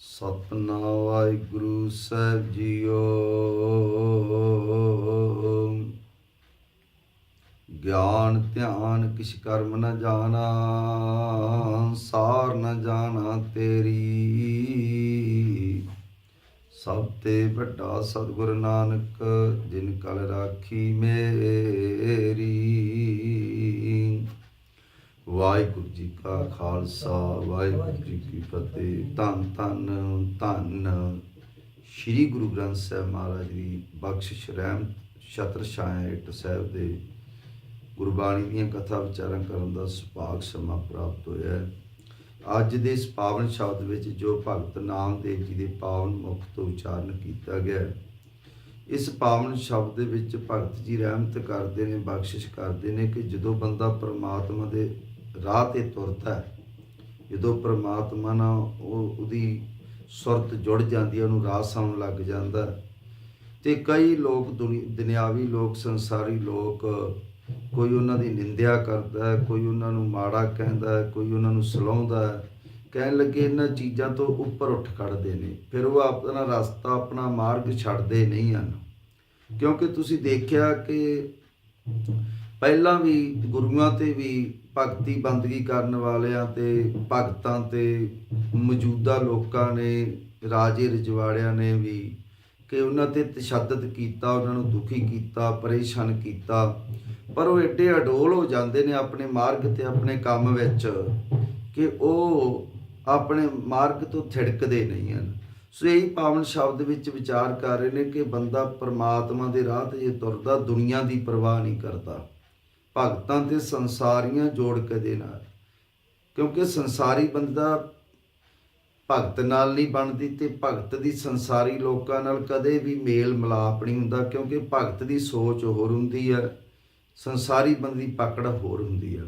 ਸਤਨਾਮ ਵਾਹਿਗੁਰੂ ਸਾਹਿਬ JIO. ਗਿਆਨ, ਧਿਆਨ ਕਿਛ ਕਰਮ ਨ ਜਾਣਾ, ਸਾਰ ਨ ਜਾਣਾ ਤੇਰੀ। ਸਭ ਤੇ ਵੱਡਾ ਸਤਿਗੁਰ ਨਾਨਕ, ਜਿਨ ਕਲ ਰਾਖੀ ਮੇਰੀ। ਵਾਹਿਗੁਰੂ ਜੀ ਕਾ ਖਾਲਸਾ, ਵਾਹਿਗੁਰੂ ਜੀ ਕੀ ਫਤਿਹ। ਧੰਨ ਧੰਨ ਧੰਨ। ਸ੍ਰੀ ਗੁਰੂ ਗ੍ਰੰਥ ਸਾਹਿਬ ਮਹਾਰਾਜ ਦੀ ਬਖਸ਼ਿਸ਼ ਰਹਿਮ ਛਤਰ ਛਾਇਆ ਏਟ ਸਾਹਿਬ ਦੇ ਗੁਰਬਾਣੀ ਦੀਆਂ ਕਥਾ ਵਿਚਾਰਾਂ ਕਰਨ ਦਾ ਸੁਭਾਗ ਸਮਾਂ ਪ੍ਰਾਪਤ ਹੋਇਆ ਹੈ। ਅੱਜ ਦੇ ਇਸ ਪਾਵਨ ਸ਼ਬਦ ਵਿੱਚ ਜੋ ਭਗਤ ਨਾਮਦੇਵ ਜੀ ਦੇ ਪਾਵਨ ਮੁਖ ਤੋਂ ਉਚਾਰਨ ਕੀਤਾ ਗਿਆ ਇਸ ਪਾਵਨ ਸ਼ਬਦ ਦੇ ਵਿੱਚ ਭਗਤ ਜੀ ਰਹਿਮਤ ਕਰਦੇ ਨੇ, ਬਖਸ਼ਿਸ਼ ਕਰਦੇ ਨੇ ਕਿ ਜਦੋਂ ਬੰਦਾ ਪਰਮਾਤਮਾ ਦੇ ਰਾਹ ਤੇ ਤੁਰਦਾ ਹੈ। ਜਦੋਂ ਪ੍ਰਮਾਤਮਾ ਨਾਲ ਉਹ ਉਹਦੀ ਸੁਰਤ ਜੁੜ ਜਾਂਦੀ ਹੈ, ਉਹਨੂੰ ਰਾਹ ਸਮਝ ਲੱਗ ਜਾਂਦਾ ਹੈ। ਤੇ ਕਈ ਲੋਕ ਦੁਨੀ- ਦੁਨਿਆਵੀ ਲੋਕ, ਸੰਸਾਰੀ ਲੋਕ ਕੋਈ ਉਹਨਾਂ ਦੀ ਨਿੰਦਿਆ ਕਰਦਾ ਕੋਈ ਉਹਨਾਂ ਨੂੰ ਮਾੜਾ ਕਹਿੰਦਾ ਕੋਈ ਉਹਨਾਂ ਨੂੰ ਸਲਾਉਂਦਾ ਕਹਿਣ ਲੱਗੇ ਇਹਨਾਂ ਚੀਜ਼ਾਂ ਤੋਂ ਉੱਪਰ ਉੱਠ ਖੜਦੇ ਨੇ, ਫਿਰ ਉਹ ਆਪਣਾ ਰਸਤਾ, ਆਪਣਾ ਮਾਰਗ ਛੱਡਦੇ ਨਹੀਂ ਹਨ। ਕਿਉਂਕਿ ਤੁਸੀਂ ਦੇਖਿਆ ਕਿ ਪਹਿਲਾਂ ਵੀ ਗੁਰੂਆਂ ਤੇ ਵੀ ਭਗਤੀ ਬੰਦਗੀ ਕਰਨ ਵਾਲਿਆਂ ਤੇ, ਭਗਤਾਂ ਤੇ, ਮੌਜੂਦਾ ਲੋਕਾਂ ਨੇ, ਰਾਜੇ ਰਜਵਾੜਿਆਂ ਨੇ ਵੀ ਕਿ ਉਹਨਾਂ ਤੇ ਤਸ਼ੱਦਦ ਕੀਤਾ, ਉਹਨਾਂ ਨੂੰ ਦੁਖੀ ਕੀਤਾ, ਪਰੇਸ਼ਾਨ ਕੀਤਾ। ਪਰ ਉਹ ਏਡੇ ਅਡੋਲ ਹੋ ਜਾਂਦੇ ਨੇ ਆਪਣੇ ਮਾਰਗ ਤੇ, ਆਪਣੇ ਕੰਮ ਵਿੱਚ ਕਿ ਉਹ ਆਪਣੇ ਮਾਰਗ ਤੋਂ ਥਿੜਕਦੇ ਨਹੀਂ ਹਨ। ਸੋ ਇਹੀ ਪਾਵਨ ਸ਼ਬਦ ਵਿੱਚ ਵਿਚਾਰ ਕਰ ਰਹੇ ਨੇ ਕਿ ਬੰਦਾ ਪਰਮਾਤਮਾ ਦੇ ਰਾਹ ਤੇ ਜੇ ਤੁਰਦਾ, ਦੁਨੀਆ ਦੀ ਪਰਵਾਹ ਨਹੀਂ ਕਰਦਾ। ਭਗਤਾਂ ਤੇ ਸੰਸਾਰੀਆਂ ਜੋੜ ਕਦੇ ਨਾਲ। ਕਿਉਂਕਿ ਸੰਸਾਰੀ ਬੰਦਾ ਭਗਤ ਨਾਲ ਨਹੀਂ ਬਣਦੀ ਤੇ ਭਗਤ ਦੀ ਸੰਸਾਰੀ ਲੋਕਾਂ ਨਾਲ ਕਦੇ ਵੀ ਮੇਲ ਮਿਲਾਪ ਨਹੀਂ ਹੁੰਦਾ, ਕਿਉਂਕਿ ਭਗਤ ਦੀ ਸੋਚ ਹੋਰ ਹੁੰਦੀ ਹੈ ਸੰਸਾਰੀ ਬੰਦੀ ਪਕੜ ਹੋਰ ਹੁੰਦੀ ਹੈ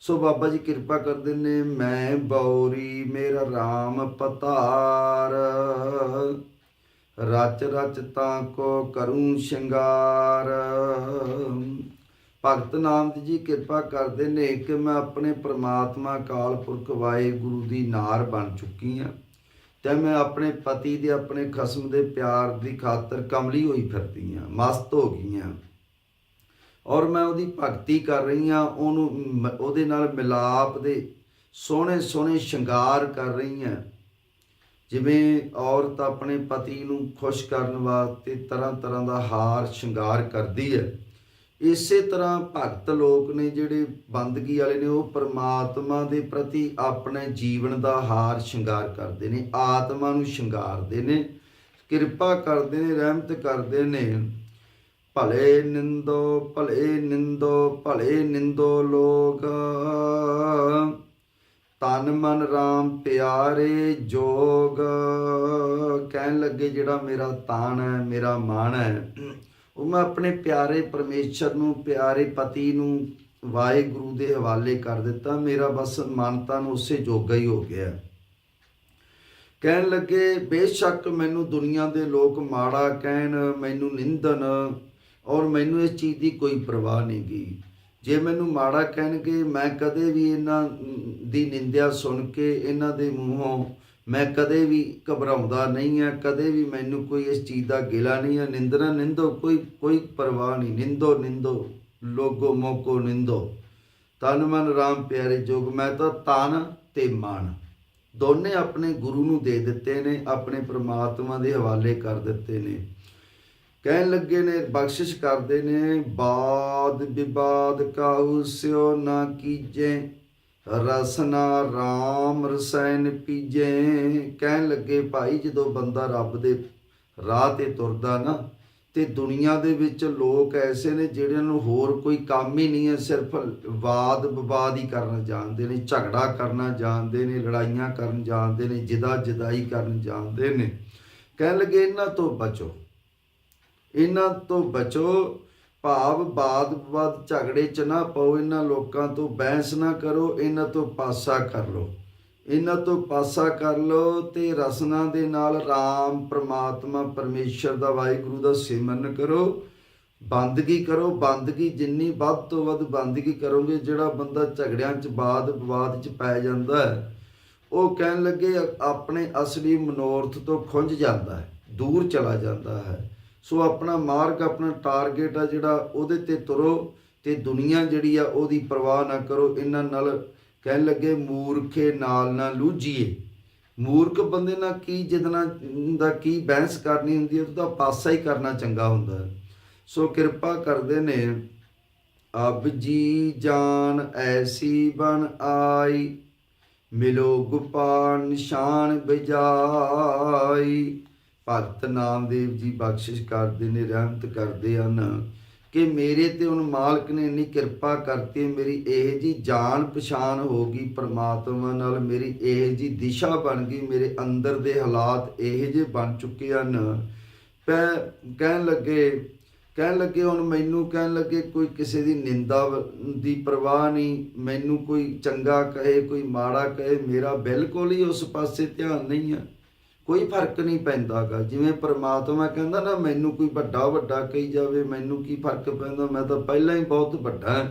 ਸੋ ਬਾਬਾ ਜੀ ਕਿਰਪਾ ਕਰਦੇ ਨੇ, ਮੈਂ ਬੌਰੀ, ਮੇਰਾ RAM ਪਤਾਰ। ਰਚ ਰਚ ਤਾਂ ਕੋ ਕਰੂੰ ਸ਼ਿੰਗਾਰ। ਭਗਤ ਨਾਮਦ ਜੀ ਕਿਰਪਾ ਕਰਦੇ ਨੇ ਕਿ ਮੈਂ ਆਪਣੇ ਪ੍ਰਮਾਤਮਾ ਕਾਲ ਪੁਰਖ ਵਾਹਿਗੁਰੂ ਦੀ ਨਾਰ ਬਣ ਚੁੱਕੀ ਹਾਂ ਤੇ ਮੈਂ ਆਪਣੇ ਪਤੀ ਦੇ ਆਪਣੇ ਖਸਮ ਦੇ ਪਿਆਰ ਦੀ ਖਾਤਰ ਕਮਲੀ ਹੋਈ ਫਿਰਦੀ ਹਾਂ, ਮਸਤ ਹੋ ਗਈ ਹਾਂ। ਔਰ ਮੈਂ ਉਹਦੀ ਭਗਤੀ ਕਰ ਰਹੀ ਹਾਂ, ਉਹਨੂੰ ਉਹਦੇ ਨਾਲ ਮਿਲਾਪ ਦੇ ਸੋਹਣੇ ਸੋਹਣੇ ਸ਼ਿੰਗਾਰ ਕਰ ਰਹੀ ਹਾਂ। ਜਿਵੇਂ ਔਰਤ ਆਪਣੇ ਪਤੀ ਨੂੰ ਖੁਸ਼ ਕਰਨ ਵਾਸਤੇ ਤਰ੍ਹਾਂ ਤਰ੍ਹਾਂ ਦਾ ਹਾਰ ਸ਼ਿੰਗਾਰ ਕਰਦੀ ਹੈ। ਇਸੇ ਤਰ੍ਹਾਂ ਭਗਤ ਲੋਕ ਨੇ ਜਿਹੜੇ ਬੰਦਗੀ ਵਾਲੇ ਨੇ, ਉਹ ਪਰਮਾਤਮਾ ਦੇ ਪ੍ਰਤੀ ਆਪਣੇ ਜੀਵਨ ਦਾ ਹਾਰ ਸ਼ਿੰਗਾਰ ਕਰਦੇ ਨੇ, ਆਤਮਾ ਨੂੰ ਸ਼ਿੰਗਾਰਦੇ ਨੇ, ਕਿਰਪਾ ਕਰਦੇ ਨੇ, ਰਹਿਮਤ ਕਰਦੇ ਨੇ। ਭਲੇ ਨਿੰਦੋ ਭਲੇ ਨਿੰਦੋ ਭਲੇ ਨਿੰਦੋ ਲੋਕ। ਤਨ ਮਨ RAM ਪਿਆਰੇ ਜੋਗ। ਕਹਿਣ ਲੱਗੇ, ਜਿਹੜਾ ਮੇਰਾ ਤਾਣ ਹੈ, ਮੇਰਾ ਮਾਣ ਹੈ ਉਹ ਮੈਂ ਆਪਣੇ ਪਿਆਰੇ ਪਰਮੇਸ਼ਰ ਨੂੰ, ਪਿਆਰੇ ਪਤੀ ਨੂੰ ਵਾਹਿਗੁਰੂ ਦੇ ਹਵਾਲੇ ਕਰ ਦਿੱਤਾ। ਮੇਰਾ ਬਸ ਮਨ ਨੂੰ ਉਸੇ ਜੋਗਾ ਹੀ ਹੋ ਗਿਆ। ਕਹਿਣ ਲੱਗੇ, ਬੇਸ਼ੱਕ ਮੈਨੂੰ ਦੁਨੀਆ ਦੇ ਲੋਕ ਮਾੜਾ ਕਹਿਣ, ਮੈਨੂੰ ਨਿੰਦਨ ਔਰ ਮੈਨੂੰ ਇਸ ਚੀਜ਼ ਦੀ ਕੋਈ ਪਰਵਾਹ ਨਹੀਂ ਗਈ ਜੇ ਮੈਨੂੰ ਮਾੜਾ ਕਹਿਣਗੇ, ਮੈਂ ਕਦੇ ਵੀ ਇਹਨਾਂ ਦੀ ਨਿੰਦਿਆ ਸੁਣ ਕੇ ਇਹਨਾਂ ਦੇ ਮੂੰਹੋਂ ਮੈਂ ਕਦੇ ਵੀ ਘਬਰਾਉਂਦਾ ਨਹੀਂ ਆ ਕਦੇ ਵੀ ਮੈਨੂੰ ਕੋਈ ਇਸ ਚੀਜ਼ ਦਾ ਗਿਲਾ ਨਹੀਂ ਆ ਨਿੰਦਰਾ ਨਿੰਦੋ, ਕੋਈ ਕੋਈ ਪਰਵਾਹ ਨਹੀਂ। ਨਿੰਦੋ ਨਿੰਦੋ, ਲੋਗੋ ਮੋਕੋ ਨਿੰਦੋ। ਤਨ ਮਨ ਰਾਮ ਪਿਆਰੇ ਜੋਗ, ਮੈਂ ਤਾਂ ਤਨ ਤੇ ਮਨ। ਦੋਨੇ ਆਪਣੇ ਗੁਰੂ ਨੂੰ ਦੇ ਦਿੱਤੇ ਨੇ, ਆਪਣੇ ਪ੍ਰਮਾਤਮਾ ਦੇ ਹਵਾਲੇ ਕਰ ਦਿੱਤੇ ਨੇ। ਕਹਿਣ ਲੱਗੇ ਨੇ, ਬਖਸ਼ਿਸ਼ ਕਰਦੇ ਨੇ, ਬਾਦ ਵਿਵਾਦ ਕਾਹੂ ਸਿਓ ਨਾ ਕੀਜੇ। ਰਸਨਾ RAM ਰਸੈਨ ਪੀਜੇ। ਕਹਿਣ ਲੱਗੇ, ਭਾਈ, ਜਦੋਂ ਬੰਦਾ ਰੱਬ ਦੇ ਰਾਹ ਤੇ ਤੁਰਦਾ ਨਾ, ਤੇ ਦੁਨੀਆ ਦੇ ਵਿੱਚ ਲੋਕ ਐਸੇ ਨੇ ਜਿਹੜਿਆਂ ਨੂੰ ਹੋਰ ਕੋਈ ਕੰਮ ਹੀ ਨਹੀਂ ਹੈ, ਸਿਰਫ ਵਾਦ ਵਿਵਾਦ ਹੀ ਕਰਨਾ ਜਾਣਦੇ ਨੇ, ਝਗੜਾ ਕਰਨਾ ਜਾਣਦੇ ਨੇ, ਲੜਾਈਆਂ ਕਰਨ ਜਾਣਦੇ ਨੇ, ਜਿਦਾ ਜਦਾਈ ਕਰਨ ਜਾਣਦੇ ਨੇ। ਕਹਿਣ ਲੱਗੇ, ਇਹਨਾਂ ਤੋਂ ਬਚੋ, ਇਹਨਾਂ ਤੋਂ ਬਚੋ ਭਾਵ ਬਾਦ ਵਿਵਾਦ ਝਗੜੇ ਚ ਨਾ ਪਾਓ, ਇਹਨਾਂ ਲੋਕਾਂ ਤੋਂ ਬਹਿਸ ਨਾ ਕਰੋ, ਇਹਨਾਂ ਤੋਂ ਪਾਸਾ ਕਰ ਲਓ। ਇਹਨਾਂ ਤੋਂ ਪਾਸਾ ਕਰ ਲਓ ਤੇ ਰਸਨਾ ਦੇ ਨਾਲ RAM ਪ੍ਰਮਾਤਮਾ ਪਰਮੇਸ਼ਰ ਦਾ ਵਾਹਿਗੁਰੂ ਦਾ ਸਿਮਰਨ ਕਰੋ। ਬੰਦਗੀ ਕਰੋ, ਬੰਦਗੀ ਜਿੰਨੀ ਵੱਧ ਤੋਂ ਵੱਧ ਬੰਦਗੀ ਕਰੋਗੇ, ਜਿਹੜਾ ਬੰਦਾ ਝਗੜਿਆਂ ਚ ਬਾਦ ਵਿਵਾਦ ਚ ਪੈ ਜਾਂਦਾ ਹੈ, ਉਹ ਕਹਿਣ ਲੱਗੇ, ਆਪਣੇ ਅਸਲੀ ਮਨੋਰਥ ਤੋਂ ਖੁੰਝ ਜਾਂਦਾ ਹੈ, ਦੂਰ ਚਲਾ ਜਾਂਦਾ ਹੈ। ਸੋ ਆਪਣਾ ਮਾਰਗ ਆਪਣਾ ਟਾਰਗੇਟ ਆ ਜਿਹੜਾ ਉਹਦੇ ਤੇ ਤੁਰੋ ਤੇ ਦੁਨੀਆ ਜਿਹੜੀ ਆ ਉਹਦੀ ਪਰਵਾਹ ਨਾ ਕਰੋ। ਇਹਨਾਂ ਨਾਲ ਕਹਿਣ ਲੱਗੇ, ਮੂਰਖੇ ਨਾਲ ਨਾ ਲੂਝੀਏ ਮੂਰਖ ਬੰਦੇ ਨਾਲ ਕੀ ਜਿਦਨਾ ਦਾ ਕੀ ਬਹਿਸ ਕਰਨੀ ਹੁੰਦੀ ਹੈ, ਉਹਦਾ ਪਾਸਾ ਹੀ ਕਰਨਾ ਚੰਗਾ ਹੁੰਦਾ ਸੋ ਕਿਰਪਾ ਕਰਦੇ ਨੇ, ਅਬ ਜੀ ਜਾਨ ਐਸੀ ਬਨ ਆਈ, ਮਿਲੋ ਗੁਪਾਨ ਨਿਸ਼ਾਨ ਬਜਾਈ। ਭਗਤ ਨਾਮਦੇਵ ਜੀ ਬਖਸ਼ਿਸ਼ ਕਰਦੇ ਨੇ, ਰਹਿਮਤ ਕਰਦੇ ਹਨ। ਕਿ ਮੇਰੇ ਤੇ ਹੁਣ ਮਾਲਕ ਨੇ ਇੰਨੀ ਕਿਰਪਾ ਕਰਤੀ, ਮੇਰੀ ਇਹ ਜੀ ਜਾਣ ਪਛਾਣ ਹੋ ਗਈ ਪ੍ਰਮਾਤਮਾ ਨਾਲ, ਮੇਰੀ ਇਹ ਜੀ ਦਿਸ਼ਾ ਬਣ ਗਈ, ਮੇਰੇ ਅੰਦਰ ਦੇ ਹਾਲਾਤ ਇਹ ਜੇ ਬਣ ਚੁੱਕੇ ਹਨ। ਪੈ, ਕਹਿਣ ਲੱਗੇ ਕਹਿਣ ਲੱਗੇ ਹੁਣ ਮੈਨੂੰ, ਕਹਿਣ ਲੱਗੇ ਕੋਈ ਕਿਸੇ ਦੀ ਨਿੰਦਾ ਦੀ ਪਰਵਾਹ ਨਹੀਂ, ਮੈਨੂੰ ਕੋਈ ਚੰਗਾ ਕਹੇ, ਕੋਈ ਮਾੜਾ ਕਹੇ, ਮੇਰਾ ਬਿਲਕੁਲ ਹੀ ਉਸ ਪਾਸੇ ਧਿਆਨ ਨਹੀਂ ਹੈ। ਕੋਈ ਫ਼ਰਕ ਨਹੀਂ ਪੈਂਦਾਗਾ। ਜਿਵੇਂ ਪ੍ਰਮਾਤਮਾ ਕਹਿੰਦਾ ਨਾ, ਮੈਨੂੰ ਕੋਈ ਵੱਡਾ ਵੱਡਾ ਕਹੀ ਜਾਵੇ, ਮੈਨੂੰ ਕੀ ਫ਼ਰਕ ਪੈਂਦਾ? ਮੈਂ ਤਾਂ ਪਹਿਲਾਂ ਹੀ ਬਹੁਤ ਵੱਡਾ ਹਾਂ।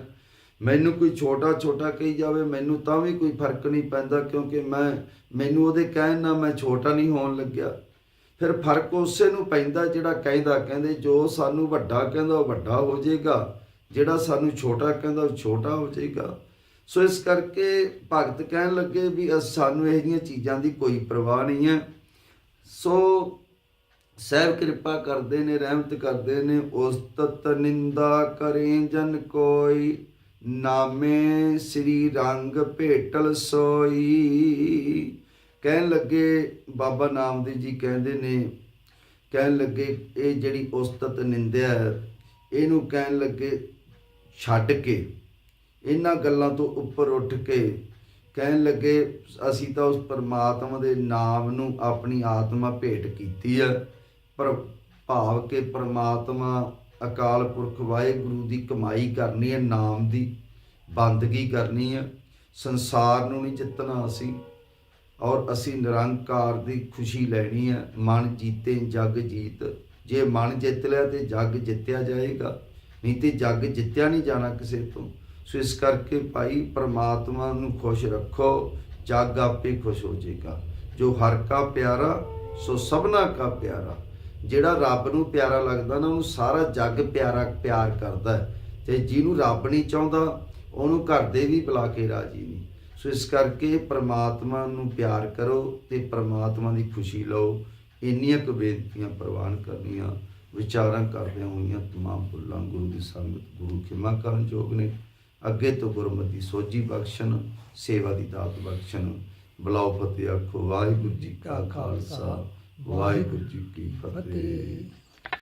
ਮੈਨੂੰ ਕੋਈ ਛੋਟਾ ਛੋਟਾ ਕਹੀ ਜਾਵੇ, ਮੈਨੂੰ ਤਾਂ ਵੀ ਕੋਈ ਫ਼ਰਕ ਨਹੀਂ ਪੈਂਦਾ, ਕਿਉਂਕਿ ਮੈਂ, ਮੈਨੂੰ ਉਹਦੇ ਕਹਿਣ ਨਾਲ ਮੈਂ ਛੋਟਾ ਨਹੀਂ ਹੋਣ ਲੱਗਿਆ। ਫਿਰ ਫ਼ਰਕ ਉਸੇ ਨੂੰ ਪੈਂਦਾ ਜਿਹੜਾ ਕਹਿੰਦਾ। ਕਹਿੰਦੇ, ਜੋ ਸਾਨੂੰ ਵੱਡਾ ਕਹਿੰਦਾ, ਉਹ ਵੱਡਾ ਹੋ ਜਾਏਗਾ। ਜਿਹੜਾ ਸਾਨੂੰ ਛੋਟਾ ਕਹਿੰਦਾ, ਉਹ ਛੋਟਾ ਹੋ ਜਾਏਗਾ। ਸੋ ਇਸ ਕਰਕੇ ਭਗਤ ਕਹਿਣ ਲੱਗੇ ਵੀ ਅਸ- ਸਾਨੂੰ ਇਹ ਜਿਹੀਆਂ ਚੀਜ਼ਾਂ ਦੀ ਕੋਈ ਪਰਵਾਹ ਨਹੀਂ ਹੈ। ਸੋ ਸਹਿਬ ਕਿਰਪਾ ਕਰਦੇ ਨੇ, ਰਹਿਮਤ ਕਰਦੇ ਨੇ, ਉਸਤਤ ਨਿੰਦਾ ਕਰੇ ਜਨ ਕੋਈ, ਨਾਮੇ ਸ੍ਰੀ ਰੰਗ ਭੇਟਲ ਸੋਈ। ਕਹਿਣ ਲੱਗੇ ਬਾਬਾ ਨਾਮਦੇਵ ਜੀ ਕਹਿੰਦੇ ਨੇ, ਕਹਿਣ ਲੱਗੇ ਇਹ ਜਿਹੜੀ ਉਸਤਤ ਨਿੰਦਿਆ ਹੈ, ਇਹਨੂੰ ਕਹਿਣ ਲੱਗੇ ਛੱਡ ਕੇ, ਇਹਨਾਂ ਗੱਲਾਂ ਤੋਂ ਉੱਪਰ ਉੱਠ ਕੇ ਕਹਿਣ ਲੱਗੇ, ਅਸੀਂ ਤਾਂ ਉਸ ਪਰਮਾਤਮਾ ਦੇ ਨਾਮ ਨੂੰ ਆਪਣੀ ਆਤਮਾ ਭੇਟ ਕੀਤੀ ਹੈ ਪਰ ਭਾਵ ਕਿ ਪਰਮਾਤਮਾ ਅਕਾਲ ਪੁਰਖ ਵਾਹਿਗੁਰੂ ਦੀ ਕਮਾਈ ਕਰਨੀ ਹੈ, ਨਾਮ ਦੀ ਬੰਦਗੀ ਕਰਨੀ ਹੈ। ਸੰਸਾਰ ਨੂੰ ਨਹੀਂ ਜਿੱਤਣਾ ਅਸੀਂ, ਔਰ ਅਸੀਂ ਨਿਰੰਕਾਰ ਦੀ ਖੁਸ਼ੀ ਲੈਣੀ ਹੈ। ਮਨ ਜੀਤੇ, ਜਗ ਜੀਤ। ਜੇ ਮਨ ਜਿੱਤ ਲਿਆ ਤੇ ਜਗ ਜਿੱਤਿਆ ਜਾਏਗਾ। ਨਹੀਂ ਤੇ ਜਗ ਜਿੱਤਿਆ ਨਹੀਂ ਜਾਣਾ ਕਿਸੇ ਤੋਂ। ਸੋ ਇਸ ਕਰਕੇ ਭਾਈ ਪਰਮਾਤਮਾ ਨੂੰ ਖੁਸ਼ ਰੱਖੋ, ਜਗ ਆਪੇ ਖੁਸ਼ ਹੋ ਜਾਏਗਾ। ਜੋ ਹਰ ਕਾ ਪਿਆਰਾ, ਸੋ ਸਭਨਾ ਕਾ ਪਿਆਰਾ। ਜਿਹੜਾ ਰੱਬ ਨੂੰ ਪਿਆਰਾ ਲੱਗਦਾ ਨਾ ਉਹਨੂੰ ਸਾਰਾ ਜੱਗ ਪਿਆਰਾ ਪਿਆਰ ਕਰਦਾ ਹੈ। ਤੇ ਜਿਹਨੂੰ ਰੱਬ ਨਹੀਂ ਚਾਹੁੰਦਾ, ਉਹਨੂੰ ਘਰ ਦੇ ਵੀ ਬੁਲਾ ਕੇ ਰਾਜੀ ਨਹੀਂ। ਸੋ ਇਸ ਕਰਕੇ ਪ੍ਰਮਾਤਮਾ ਨੂੰ ਪਿਆਰ ਕਰੋ ਤੇ ਪ੍ਰਮਾਤਮਾ ਦੀ ਖੁਸ਼ੀ ਲਓ। ਇੰਨੀਆਂ ਕੁ ਬੇਨਤੀਆਂ ਪ੍ਰਵਾਨ ਕਰਨੀਆਂ, ਵਿਚਾਰਾਂ ਕਰਦਿਆਂ ਹੋਈਆਂ ਤਮਾਮ ਭੁੱਲਾਂ ਗੁਰੂ ਦੀ ਸੰਗਤ, ਗੁਰੂ ਖਿਮਾ ਕਰਨ ਯੋਗ ਨੇ। ਅੱਗੇ ਤੋਂ ਗੁਰਮਤਿ ਸੋਝੀ ਬਖਸ਼ਣ, ਸੇਵਾ ਦੀ ਦਾਤ ਬਖਸ਼ਣ। ਬਲਾਉ ਫਤਿਹ ਆਖੋ, ਵਾਹਿਗੁਰੂ ਜੀ ਕਾ ਖਾਲਸਾ, ਵਾਹਿਗੁਰੂ ਜੀ ਕੀ ਫਤਿਹ।